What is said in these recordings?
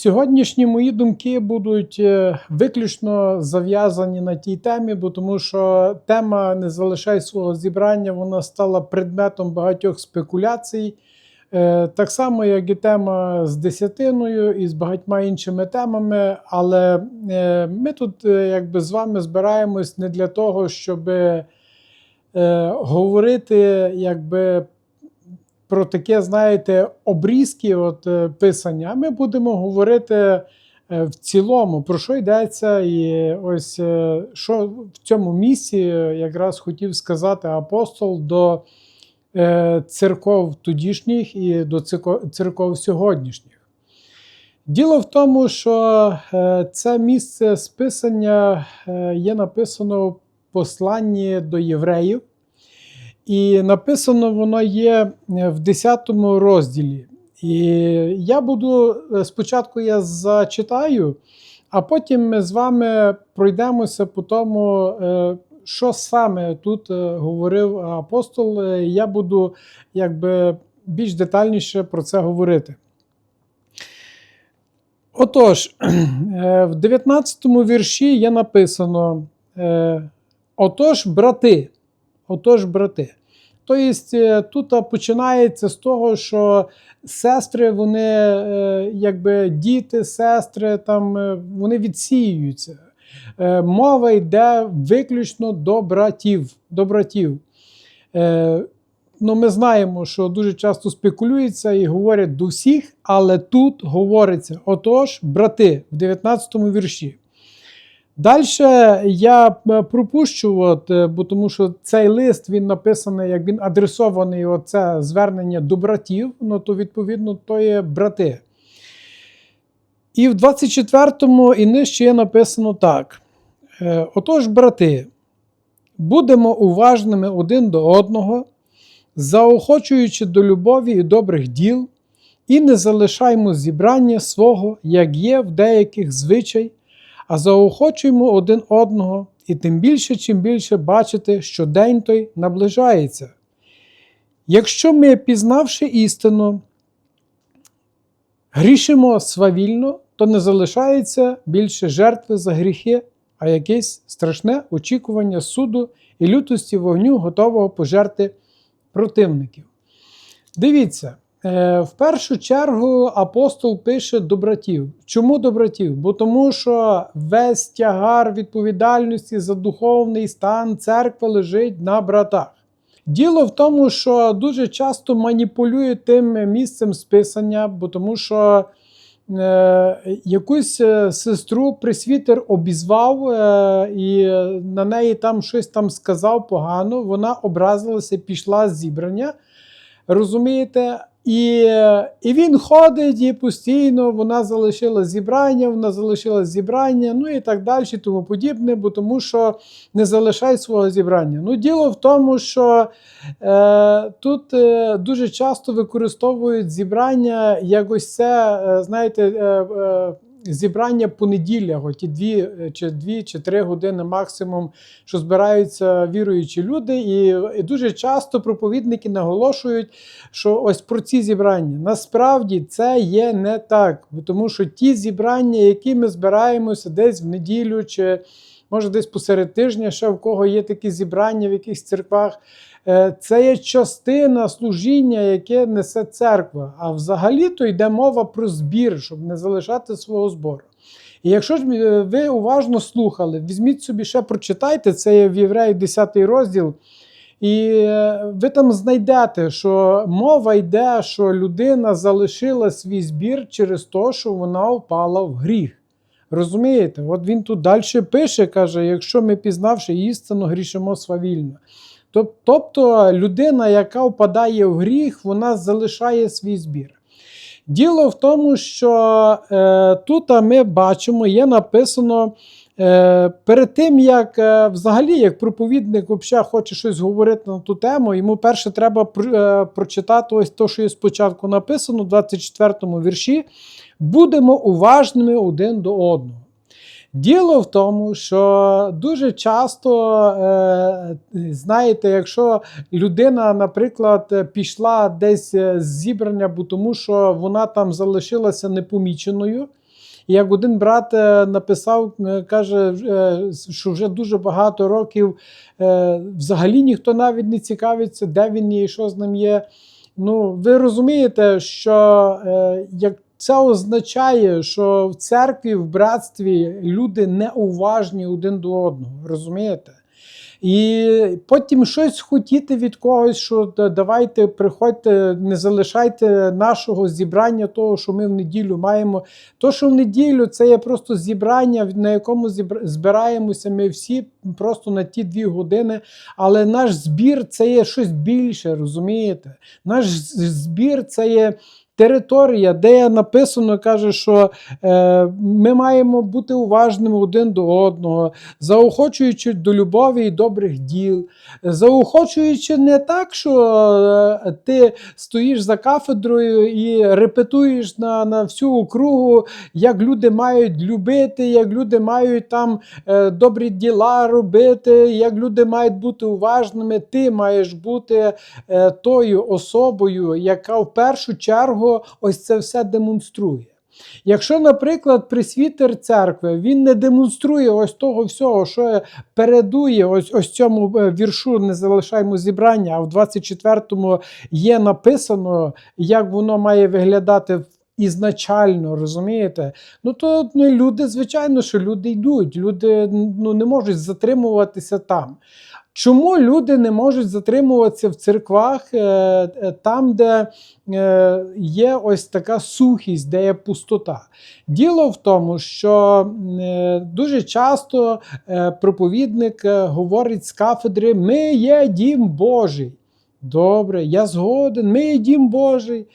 Сьогоднішні мої думки будуть е, виключно зав'язані на тій темі, бо тому що тема не залишай свого зібрання, вона стала предметом багатьох спекуляцій. Е, Так само, як і тема з десятиною і з багатьма іншими темами. Але е, ми тут якби з вами збираємось не для того, щоб говорити якби про таке, знаєте, обрізки от, е, писання. Ми будемо говорити е, в цілому, про що йдеться, і ось е, що в цьому місці якраз хотів сказати апостол до церков тодішніх і до церков сьогоднішніх. Діло в тому, що це місце списання є написано в посланні до євреїв. І написано воно є е, в 10 розділі. І я буду е, спочатку я зачитаю, а потім ми з вами пройдемося по тому, е, що саме тут говорив апостол. Я буду якби більш детальніше про це говорити. Отож, в 19 вірші є написано: Отож, брати. Отож, брати. Тобто е, тут починається з того, що сестри, вони, е, якби діти, сестри, там, е, вони відсіюються. Е, Мова йде виключно до братів. До братів. Е, Ну, ми знаємо, що дуже часто спекулюються і говорять до всіх, але тут говориться: отож, брати, в 19 вірші. Далі я е, пропущу, от, е, бо тому що цей лист він написаний, як він адресований, оце звернення до братів, ну то відповідно то є брати. І в 24-му і нижче є написано так: Е, Отож, брати, будемо уважними один до одного, заохочуючи до любові і добрих діл, і не залишаймо зібрання свого, як є в деяких звичай, а заохочуємо один одного, і тим більше, чим більше бачите, що день той наближається. Якщо ми, пізнавши істину, грішимо свавільно, то не залишається більше жертви за гріхи, а якесь страшне очікування суду і лютості вогню, готового пожерти противників. Дивіться, в першу чергу апостол пише до братів. Чому до братів? Бо тому, що весь тягар відповідальності за духовний стан церкви лежить на братах. Діло в тому, що дуже часто маніпулюють тим місцем списання, бо тому що е, якусь е, сестру пресвітер обізвав е, і на неї там щось там сказав погано, вона образилася, пішла з зібрання. Розумієте? І, і він ходить і постійно вона залишила зібрання, вона залишила зібрання, ну і так далі, тому подібне, бо тому що не залишай свого зібрання. Ну, діло в тому, що е, тут е, дуже часто використовують зібрання як ось це, е, знаєте, е, е, зібрання по неділях, оті дві е, чи дві чи три години максимум, що збираються віруючі люди, і, і дуже часто проповідники наголошують, що ось про ці зібрання. Насправді це є не так, тому що ті зібрання, які ми збираємося десь в неділю чи може десь посеред тижня, ще в кого є такі зібрання в якихось церквах. Е, Це є частина служіння, яке несе церква. А взагалі-то йде мова про збір, щоб не залишати свого збору. І якщо ж е, ви уважно слухали, візьміть собі ще прочитайте, це є в Євреї 10 розділ. І е, ви там знайдете, що мова йде, що людина залишила свій збір через те, що вона впала в гріх. Розумієте? От він тут далі пише, каже: якщо ми пізнавши істину, грішимо свавільно. Тоб- Тобто людина, яка впадає в гріх, вона залишає свій збір. Діло в тому, що е, тут ми бачимо, є написано. Е, перед тим, як е, взагалі, як проповідник взагалі хоче щось говорити на ту тему, йому перше треба е, прочитати ось те, що є спочатку написано, в 24 вірші. Будемо уважними один до одного. Діло в тому, що дуже часто, е, знаєте, якщо людина, наприклад, пішла десь е, з зібрання, бо тому що вона там залишилася непоміченою, як один брат е, написав, каже, що вже дуже багато років взагалі ніхто навіть не цікавиться, де він є і що з ним є. Ну, ви розумієте, що як це означає, що в церкві, в братстві люди неуважні один до одного, розумієте? І потім щось хотіти від когось, що давайте приходьте, не залишайте нашого зібрання, того, що ми в неділю маємо. То, що в неділю це є просто зібрання, на якому збираємося ми всі просто на ті дві години. Але наш збір це є щось більше, розумієте? Наш збір це є. Територія, де написано, каже, що е, ми маємо бути уважними один до одного, заохочуючи до любові і добрих діл, заохочуючи не так, що е, ти стоїш за кафедрою і репетуєш на, на всю округу, як люди мають любити, як люди мають там е, добрі діла робити, як люди мають бути уважними. Ти маєш бути е, тою особою, яка в першу чергу ось це все демонструє. Якщо, наприклад, присвітер церкви він не демонструє ось того всього, що передує ось ось цьому е, віршу не залишаємо зібрання, а в 24-му є написано, як воно має виглядати ізначально, розумієте? Ну то ну, люди, звичайно, що люди йдуть, люди ну, не можуть затримуватися там. Чому люди не можуть затримуватися в церквах е, е, там, де е, є ось така сухість, де є пустота? Діло в тому, що дуже часто проповідник говорить з кафедри: Ми є дім Божий. Добре, я згоден, ми є дім Божий.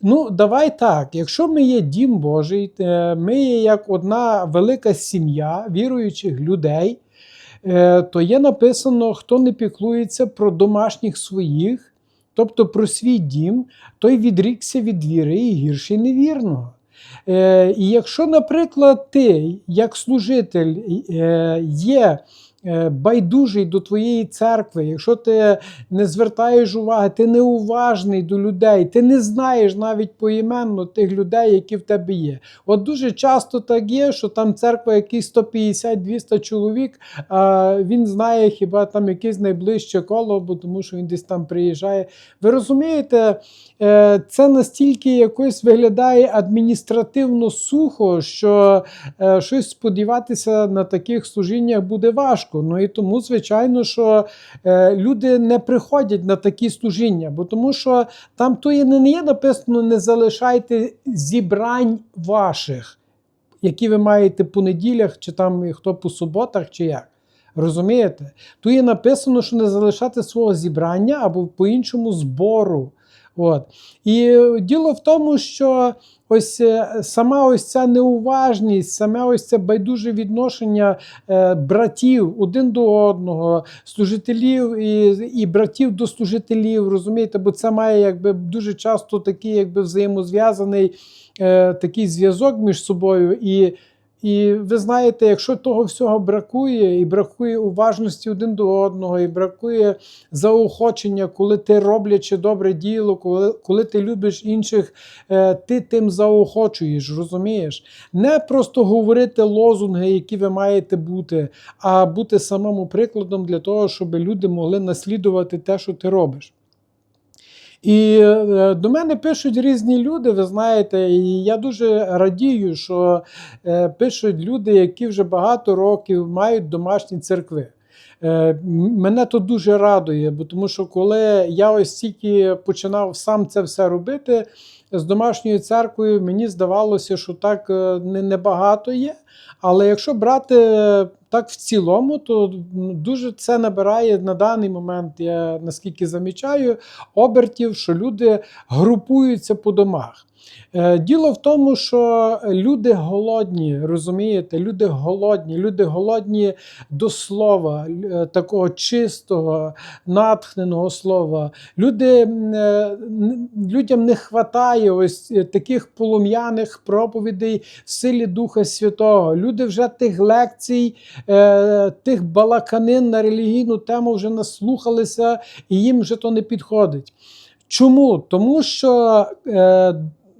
Ну, давай так. Якщо ми є дім Божий, ми є як одна велика сім'я віруючих людей, то є написано, хто не піклується про домашніх своїх, тобто про свій дім, той відрікся від віри і гірший невірного. Е, І якщо, наприклад, ти, як служитель, е, є е, байдужий до твоєї церкви, якщо ти не звертаєш уваги, ти неуважний до людей, ти не знаєш навіть поіменно тих людей, які в тебе є. От дуже часто так є, що там церква якісь 150-200 чоловік, а він знає хіба там якесь найближче коло, бо тому що він десь там приїжджає. Ви розумієте, е, це настільки якось виглядає адміністративно сухо, що е, щось сподіватися на таких служіннях буде важко. Ну і тому, звичайно, що е, люди не приходять на такі служіння, бо тому що там то є не є написано: не залишайте зібрань ваших, які ви маєте по неділях, чи там хто по суботах, чи як. Розумієте? Тут є написано, що не залишати свого зібрання або по-іншому збору. От. І е, діло в тому, що ось е, сама ось ця неуважність, саме ось це байдуже відношення е, братів один до одного, служителів і, і братів до служителів, розумієте, бо це має якби дуже часто такий якби взаємозв'язаний е, такий зв'язок між собою. І і ви знаєте, якщо того всього бракує, і бракує уважності один до одного, і бракує заохочення, коли ти роблячи добре діло, коли, коли ти любиш інших, е, ти тим заохочуєш, розумієш? Не просто говорити лозунги, які ви маєте бути, а бути самому прикладом для того, щоб люди могли наслідувати те, що ти робиш. І е, до мене пишуть різні люди, ви знаєте, і я дуже радію, що е, пишуть люди, які вже багато років мають домашні церкви. Е, Мене то дуже радує, бо тому що коли я ось тільки починав сам це все робити з домашньою церквою, мені здавалося, що так е, не- небагато є. Але якщо брати е, так в цілому, то дуже це набирає на даний момент, я наскільки замічаю, обертів, що люди групуються по домах. Е, Діло в тому, що люди голодні, розумієте, люди голодні, люди голодні до слова, е, такого чистого, натхненого слова. Люди, е, людям не вистачає ось таких полум'яних проповідей в силі Духа Святого. Люди вже тих лекцій, тих балаканин на релігійну тему вже наслухалися, і їм вже то не підходить. Чому? Тому що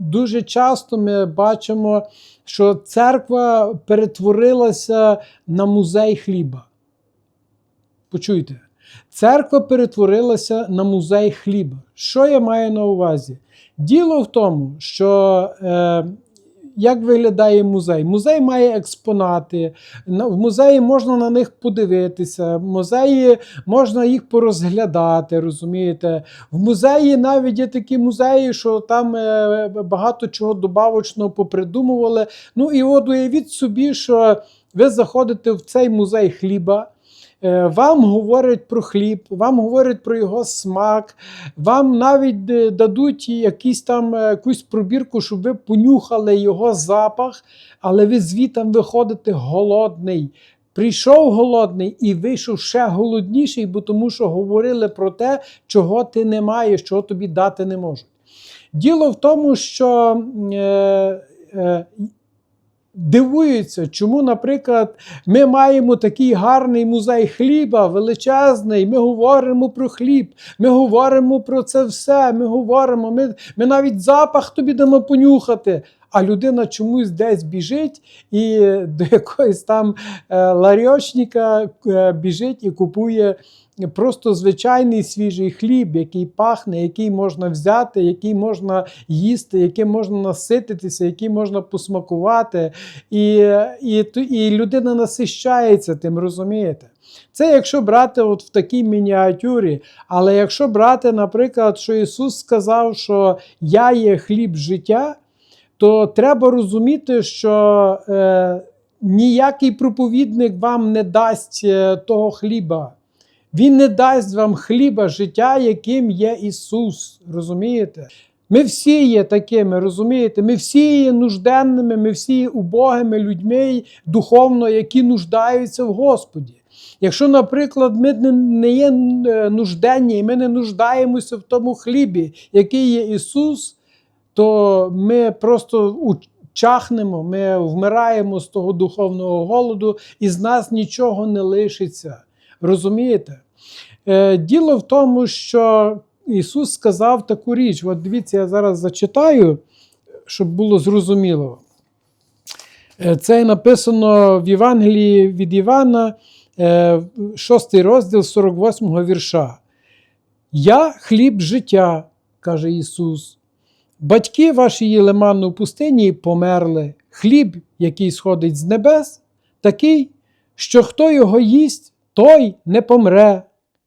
дуже часто ми бачимо, що церква перетворилася на музей хліба. Почуйте, церква перетворилася на музей хліба. Що я маю на увазі? Діло в тому, що е, як виглядає музей? Музей має експонати, в музеї можна на них подивитися, в музеї можна їх порозглядати, розумієте? В музеї навіть є такі музеї, що там е, багато чого добавочного попридумували. Ну і от уявіть собі, що ви заходите в цей музей хліба. Е, Вам говорять про хліб, вам говорять про його смак, вам навіть е, дадуть якісь там е, якусь пробірку, щоб ви понюхали його запах, але ви звітом виходите голодний. Прийшов голодний і вийшов ще голодніший, бо тому що говорили про те, чого ти не маєш, чого тобі дати не можуть. Діло в тому, що е, е, дивуються, чому, наприклад, ми маємо такий гарний музей хліба, величезний. Ми говоримо про хліб, ми говоримо про це все. Ми говоримо, ми, ми навіть запах тобі дамо понюхати. А людина чомусь десь біжить і до якогось там е, ларьочника е, біжить і купує просто звичайний свіжий хліб, який пахне, який можна взяти, який можна їсти, яким можна насититися, який можна посмакувати. І, і, і людина насищається тим, розумієте? Це якщо брати от в такій мініатюрі. Але якщо брати, наприклад, що Ісус сказав, що я є хліб життя, то треба розуміти, що е, ніякий проповідник вам не дасть е, того хліба. Він не дасть вам хліба життя, яким є Ісус. Розумієте? Ми всі є такими, розумієте? Ми всі є нужденними, ми всі є убогими людьми духовно, які нуждаються в Господі. Якщо, наприклад, ми не- є е, нужденні, і ми не нуждаємося в тому хлібі, який є Ісус, то ми просто чахнемо, ми вмираємо з того духовного голоду, і з нас нічого не лишиться. Розумієте? Е, Діло в тому, що Ісус сказав таку річ. От дивіться, я зараз зачитаю, щоб було зрозуміло. Е, Це написано в Євангелії від Івана, 6 розділ 48 вірша. Я хліб життя, каже Ісус. Батьки ваші їли манну в пустині померли. Хліб, який сходить з небес, такий, що хто його їсть, той не помре.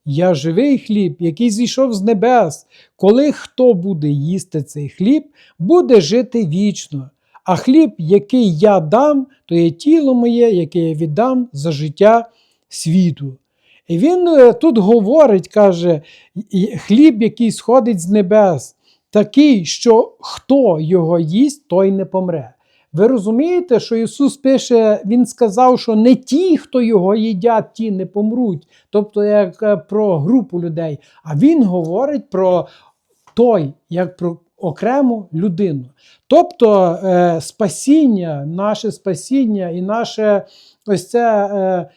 Я живий хліб, який зійшов з небес. Коли хто буде їсти цей хліб, буде жити вічно. А хліб, який я дам, то є тіло моє, яке я віддам за життя світу. І він е, тут говорить, каже, хліб, який сходить з небес, такий, що хто його їсть, той не помре. Ви розумієте, що Ісус пише, Він сказав, що не ті, хто його їдять, ті не помруть, тобто як е, про групу людей, а Він говорить про той, як про окрему людину. Тобто е, спасіння, наше спасіння і наше ось це е,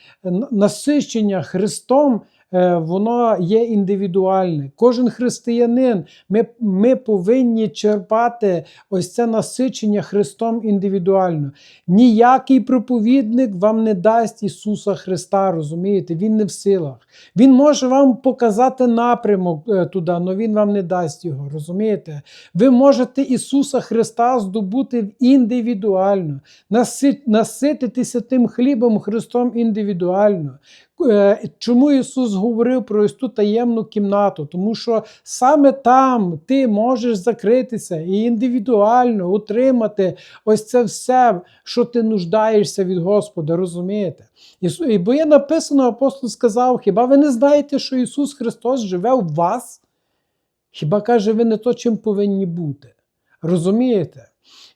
насичення Христом. Е, Воно є індивідуальне. Кожен християнин, ми, ми повинні черпати ось це насичення Христом індивідуально. Ніякий проповідник вам не дасть Ісуса Христа, розумієте? Він не в силах. Він може вам показати напрямок е, туди, але Він вам не дасть його, розумієте? Ви можете Ісуса Христа здобути індивідуально, насититися тим хлібом Христом індивідуально. Е, Чому Ісус говорив про ось ту таємну кімнату? Тому що саме там ти можеш закритися і індивідуально отримати ось це все, що ти нуждаєшся від Господа, розумієте? І Бо є написано, апостол сказав: хіба ви не знаєте, що Ісус Христос живе в вас? Хіба каже, ви не то, чим повинні бути? Розумієте?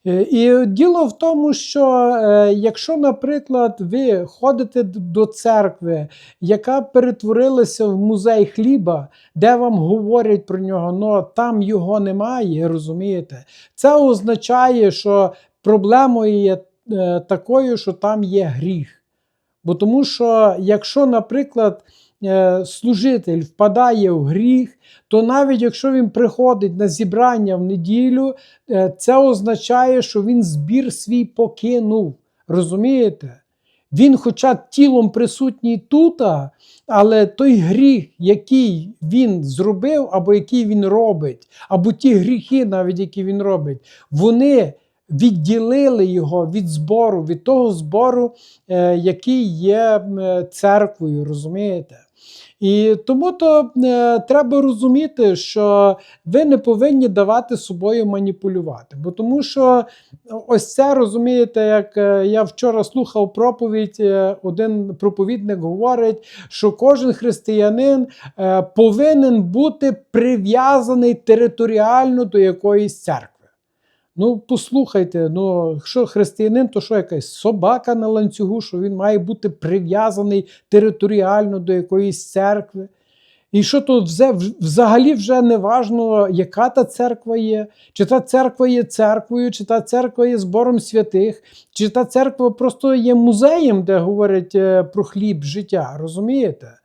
Е, І діло в тому, що е, якщо, наприклад, ви ходите до церкви, яка перетворилася в музей хліба, де вам говорять про нього, але там його немає, розумієте? Це означає, що проблемою є е, такою, що там є гріх. Бо тому що, якщо, наприклад, служитель впадає в гріх, то навіть якщо він приходить на зібрання в неділю, е, це означає, що він збір свій покинув. Розумієте? Він, хоча тілом присутній тут, але той гріх, який він зробив, або який він робить, або ті гріхи, навіть які він робить, вони відділили його від збору, від того збору, е, який є е, церквою, розумієте? І тому то е, треба розуміти, що ви не повинні давати собою маніпулювати. Бо тому що ось це розумієте, як е, я вчора слухав проповідь, е, один проповідник говорить, що кожен християнин е, повинен бути прив'язаний територіально до якоїсь церкви. Ну, послухайте, ну, якщо християнин, то що якась собака на ланцюгу, що він має бути прив'язаний територіально до якоїсь церкви. І що взе- взагалі вже не важно, яка та церква є, чи та церква є церквою, чи та церква є збором святих, чи та церква просто є музеєм, де говорять е, про хліб життя. Розумієте?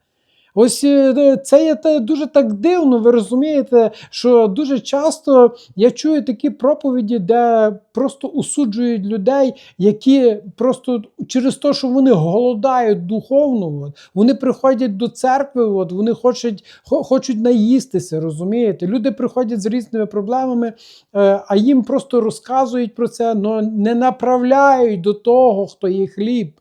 Ось е, це є дуже так дивно, ви розумієте, що дуже часто я чую такі проповіді, де просто осуджують людей, які просто через те, що вони голодають духовно, от, вони приходять до церкви, от, вони хочуть, хочуть наїстися, розумієте? Люди приходять з різними проблемами, е, а їм просто розказують про це, але не направляють до того, хто є хліб.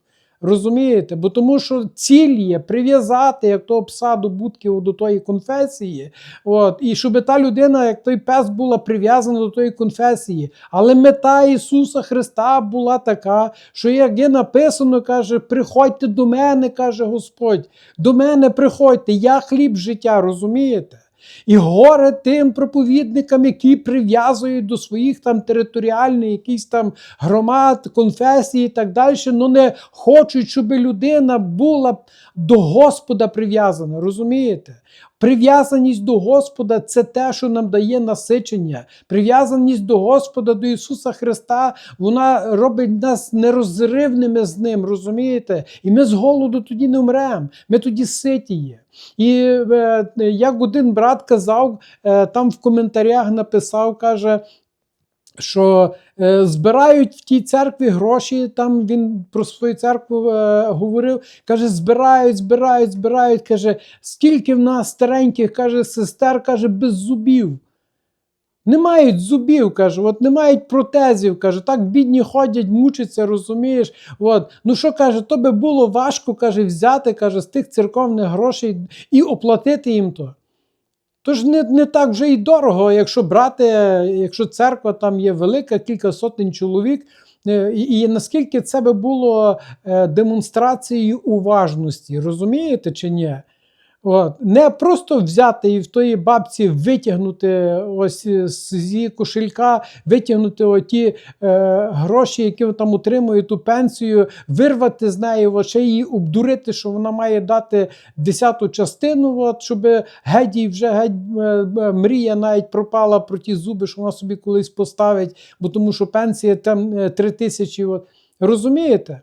Розумієте? Бо тому що ціль є прив'язати як того пса до будки до тої конфесії, от, і щоб та людина, як той пес, була прив'язана до тої конфесії. Але мета Ісуса Христа була така, що як є написано, каже, приходьте до мене, каже Господь, до мене приходьте, я хліб життя, розумієте? І горе тим проповідникам, які прив'язують до своїх там територіальних якісь там громад, конфесій і так далі, але не хочуть, щоб людина була до Господа прив'язана. Розумієте? Прив'язаність до Господа це те, що нам дає насичення. Прив'язаність до Господа, до Ісуса Христа, вона робить нас нерозривними з Ним, розумієте? І ми з голоду тоді не вмремо, ми тоді ситі є. І е, як один брат казав, е, там в коментарях написав, каже, що е, збирають в тій церкві гроші. Там він про свою церкву е, говорив. Каже, збирають, збирають, збирають. Каже, скільки в нас стареньких, каже, сестер, каже, без зубів. Не мають зубів, каже, от не мають протезів, каже, так бідні ходять, мучаться, розумієш. От. Ну що каже, то би було важко каже, взяти каже, з тих церковних грошей і оплатити їм то. Тож не, не так вже й дорого, якщо брати, якщо церква там є велика, кілька сотень чоловік, е, і, і наскільки це би було е, демонстрацією уважності, розумієте чи ні? От. Не просто взяти і в тої бабці витягнути ось з її кошелька, витягнути оті е, гроші, які там отримує ту пенсію, вирвати з неї, ще її обдурити, що вона має дати десяту частину, от, щоб їй вже геть е, е, мрія навіть пропала про ті зуби, що вона собі колись поставить, бо тому що пенсія там е, три тисячі. От. Розумієте?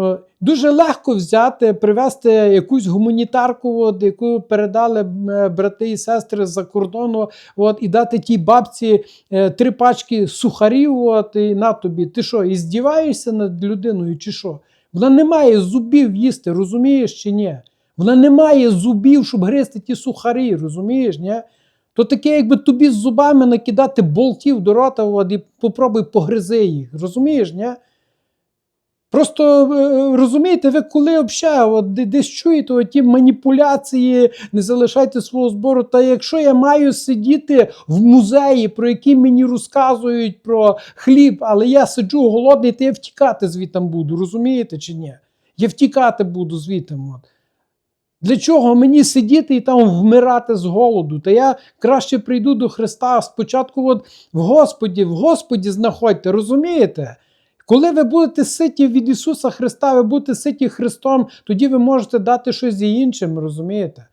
О, Дуже легко взяти, привезти якусь гуманітарку, от, яку передали е, брати і сестри з-за кордону, от, і дати тій бабці е, три пачки сухарів, от, і на тобі. Ти що, і здіваєшся над людиною, чи що? Вона не має зубів їсти, розумієш чи ні? Вона не має зубів, щоб гризти ті сухарі, розумієш? ні? То таке, якби тобі з зубами накидати болтів до рота от, і попробуй погризи їх. Розумієш, ні? Просто е, розумієте, ви коли от, десь чуєте ті маніпуляції, не залишайте свого збору. Та якщо я маю сидіти в музеї, про які мені розказують про хліб, але я сиджу голодний, то я втікати звітом буду, розумієте чи ні? Я втікати буду звітом. От. Для чого мені сидіти і там вмирати з голоду? Та я краще прийду до Христа спочатку, от в Господі, в Господі знаходьте, розумієте? Коли ви будете ситі від Ісуса Христа, ви будете ситі Христом, тоді ви можете дати щось і іншим, розумієте?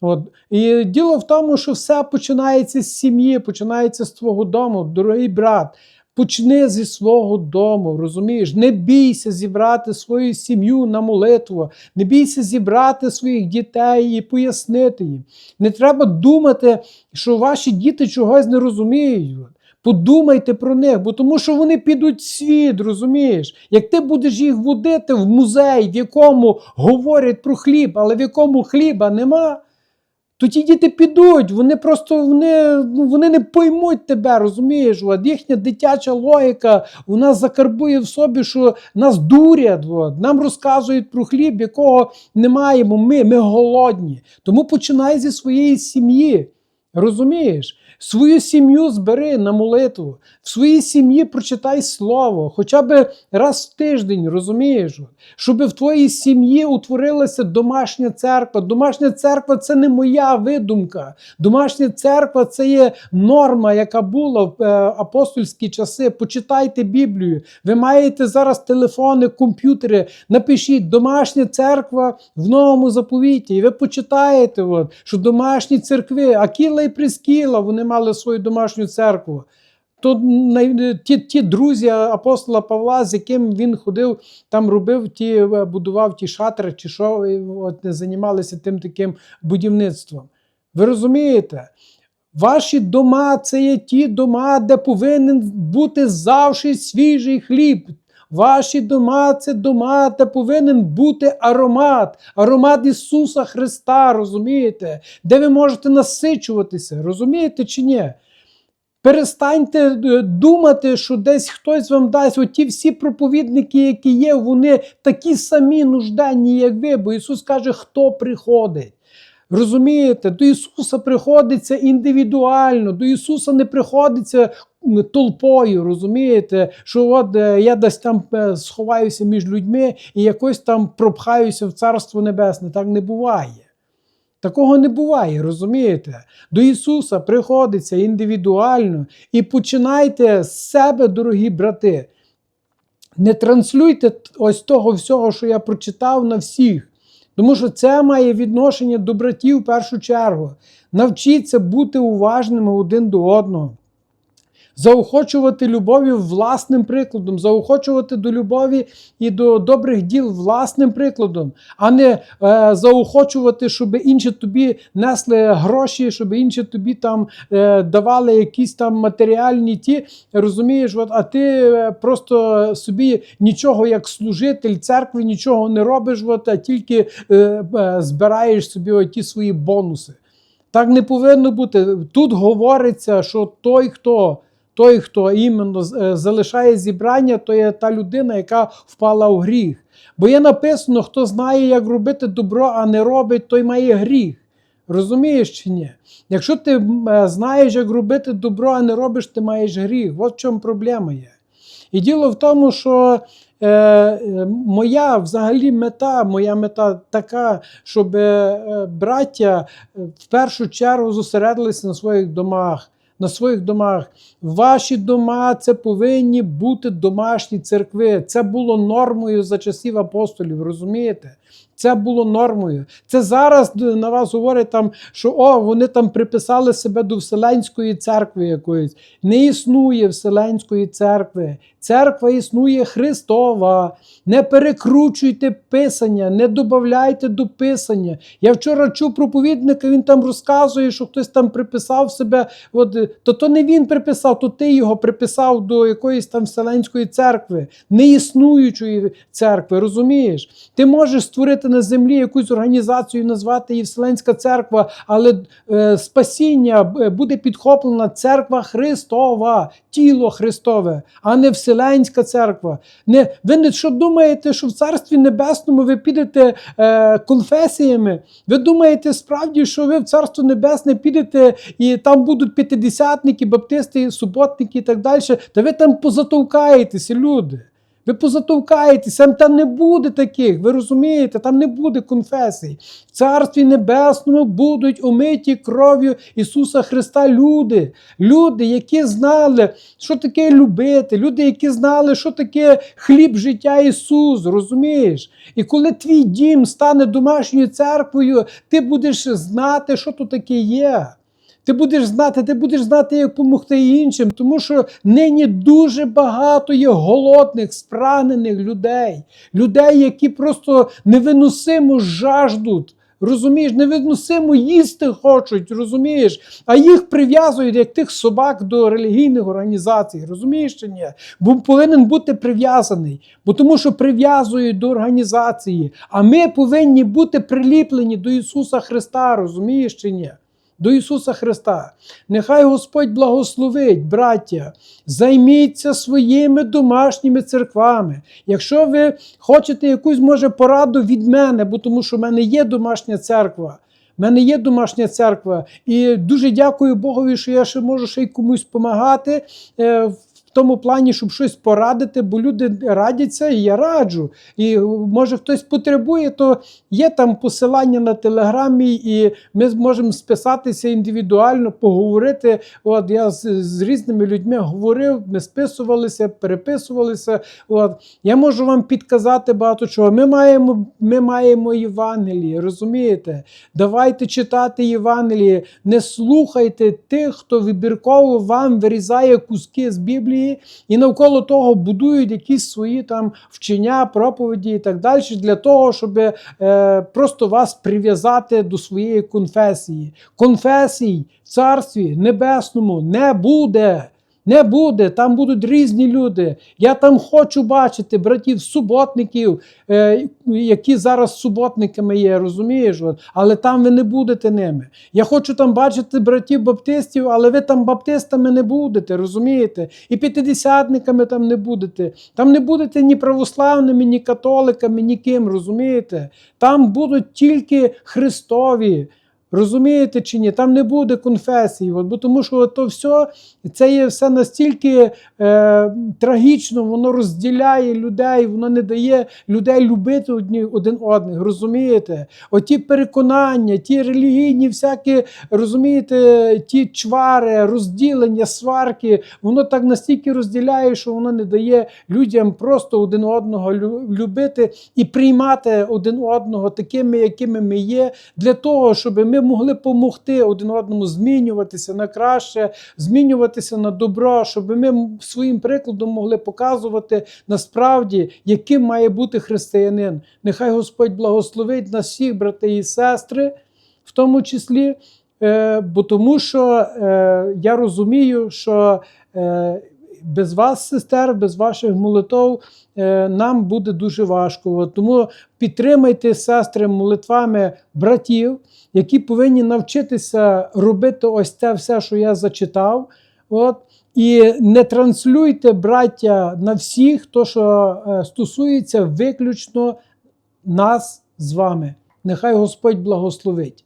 От. І діло в тому, що все починається з сім'ї, починається з твого дому, дорогий брат. Почни зі свого дому, розумієш? Не бійся зібрати свою сім'ю на молитву, не бійся зібрати своїх дітей і пояснити їм. Не треба думати, що ваші діти чогось не розуміють. Подумайте про них, бо тому що вони підуть в світ, розумієш? Як ти будеш їх водити в музей, в якому говорять про хліб, але в якому хліба нема, то ті діти підуть, вони просто вони, ну, вони не поймуть тебе, розумієш? От, їхня дитяча логіка вона закарбує в собі, що нас дурять, от, нам розказують про хліб, якого не маємо ми, ми голодні. Тому починай зі своєї сім'ї. Розумієш? Свою сім'ю збери на молитву, в своїй сім'ї прочитай слово, хоча б раз в тиждень, розумієш? Щоб в твоїй сім'ї утворилася домашня церква. Домашня церква це не моя видумка. Домашня церква це є норма, яка була в е, апостольські часи. Почитайте Біблію. Ви маєте зараз телефони, комп'ютери. Напишіть домашня церква в новому заповіті. І ви почитаєте, от, що домашні церкви, Акіла і Прискіла, вони мали свою домашню церкву. То ті, ті друзі апостола Павла, з яким він ходив, там робив ті, е, будував ті шатри, чи що, от, займалися тим таким будівництвом. Ви розумієте? Ваші дома це є ті дома, де повинен бути завжди свіжий хліб. Ваші дома це дома, де повинен бути аромат, аромат Ісуса Христа, розумієте? Де ви можете насичуватися, розумієте чи ні? Перестаньте е, думати, що десь хтось вам дасть. Оті всі проповідники, які є, вони такі самі нужденні, як ви. Бо Ісус каже, хто приходить. Розумієте, до Ісуса приходиться індивідуально, до Ісуса не приходиться толпою, розумієте, що от е, я десь там е, сховаюся між людьми і якось там пропхаюся в Царство Небесне. Так не буває. Такого не буває, розумієте? До Ісуса приходиться індивідуально і починайте з себе, дорогі брати. Не транслюйте ось того всього, що я прочитав на всіх. Тому що це має відношення до братів в першу чергу. Навчіться бути уважними один до одного. Заохочувати любові власним прикладом, заохочувати до любові і до добрих діл власним прикладом, а не е, заохочувати, щоб інші тобі несли гроші, щоб інші тобі там е, давали якісь там матеріальні ті, розумієш, от, а ти е, просто собі нічого як служитель церкви нічого не робиш, от, а тільки е, е, збираєш собі ті свої бонуси. Так не повинно бути. Тут говориться, що той, хто той, хто іменно е, залишає зібрання, то є та людина, яка впала у гріх. Бо є написано, хто знає, як робити добро, а не робить, той має гріх. Розумієш чи ні? Якщо ти е, знаєш, як робити добро, а не робиш, ти маєш гріх. От в чому проблема є. І діло в тому, що е, е, моя взагалі мета, моя мета така, щоб е, браття в першу чергу зосередилися на своїх домах. На своїх домах. Ваші дома це повинні бути домашні церкви. Це було нормою за часів апостолів, розумієте? Це було нормою. Це зараз на вас говорять там, що о, вони там приписали себе до Вселенської церкви якоїсь. Не існує Вселенської церкви. Церква існує Христова. Не перекручуйте писання, не додавайте до писання. Я вчора чув проповідника, він там розказує, що хтось там приписав себе. От, то то не він приписав, то ти його приписав до якоїсь там Вселенської церкви, неіснуючої церкви, розумієш? Ти можеш створити на землі якусь організацію, назвати її Вселенська церква, але е, спасіння е, буде підхоплена церква Христова, тіло Христове, а не Вселенська церква. Не, ви не що думаєте, що в Царстві Небесному ви підете е, конфесіями? Ви думаєте справді, що ви в Царство Небесне підете і там будуть п'ятидесятники, баптисти, суботники і так далі? Та ви там позатовкаєтеся, люди. Ви позатовкаєтеся, там не буде таких, ви розумієте, там не буде конфесій. В Царстві Небесному будуть омиті кров'ю Ісуса Христа люди. Люди, які знали, що таке любити, люди, які знали, що таке хліб життя Ісус, розумієш? І коли твій дім стане домашньою церквою, ти будеш знати, що то таке є. Ти будеш знати, ти будеш знати, як допомогти іншим, тому що нині дуже багато є голодних, спранених людей, людей, які просто невиносимо жаждуть. Розумієш, невиносимо їсти хочуть, розумієш, а їх прив'язують як тих собак до релігійних організацій. Розумієш чи ні? Бо повинен бути прив'язаний, бо тому що прив'язують до організації. А ми повинні бути приліплені до Ісуса Христа, розумієш чи ні? До Ісуса Христа. Нехай Господь благословить, браття, займіться своїми домашніми церквами. Якщо ви хочете якусь, може, пораду від мене, бо тому що в мене є домашня церква. У мене є домашня церква, і дуже дякую Богові, що я ще можу ще й комусь допомагати е, тому плані, щоб щось порадити, бо люди радяться, і я раджу. І може хтось потребує, то є там посилання на телеграмі, і ми зможемо списатися індивідуально, поговорити. От я з, з різними людьми говорив, ми списувалися, переписувалися. От я можу вам підказати багато чого. Ми маємо, ми маємо Євангеліє, розумієте? Давайте читати Євангеліє, не слухайте тих, хто вибірково вам вирізає куски з Біблії і навколо того будують якісь свої там вчення, проповіді і так далі, для того, щоб е, просто вас прив'язати до своєї конфесії. Конфесій в царстві небесному не буде. Не буде, там будуть різні люди. Я там хочу бачити братів суботників, е, які зараз суботниками є, розумієш? Але там ви не будете ними. Я хочу там бачити братів баптистів, але ви там баптистами не будете, розумієте? І п'ятидесятниками там не будете. Там не будете ні православними, ні католиками, ніким, розумієте? Там будуть тільки Христові. Розумієте чи ні? Там не буде конфесії, от, бо тому що то все, це є все настільки е, трагічно, воно розділяє людей, воно не дає людей любити одні, один одних. Розумієте? Оті переконання, ті релігійні, всякі, розумієте, ті чвари, розділення, сварки, воно так настільки розділяє, що воно не дає людям просто один одного любити і приймати один одного такими, якими ми є, для того, щоб ми могли допомогти один одному змінюватися на краще, змінюватися на добро, щоб ми своїм прикладом могли показувати насправді, яким має бути християнин. Нехай Господь благословить нас всіх, брати і сестри, в тому числі. Е, бо тому що е, я розумію, що е, без вас, сестер, без ваших молитов е, нам буде дуже важко. Тому підтримайте сестри молитвами братів, які повинні навчитися робити ось це все, що я зачитав. От. І не транслюйте, браття, на всіх, то, що е, стосується виключно нас з вами. Нехай Господь благословить.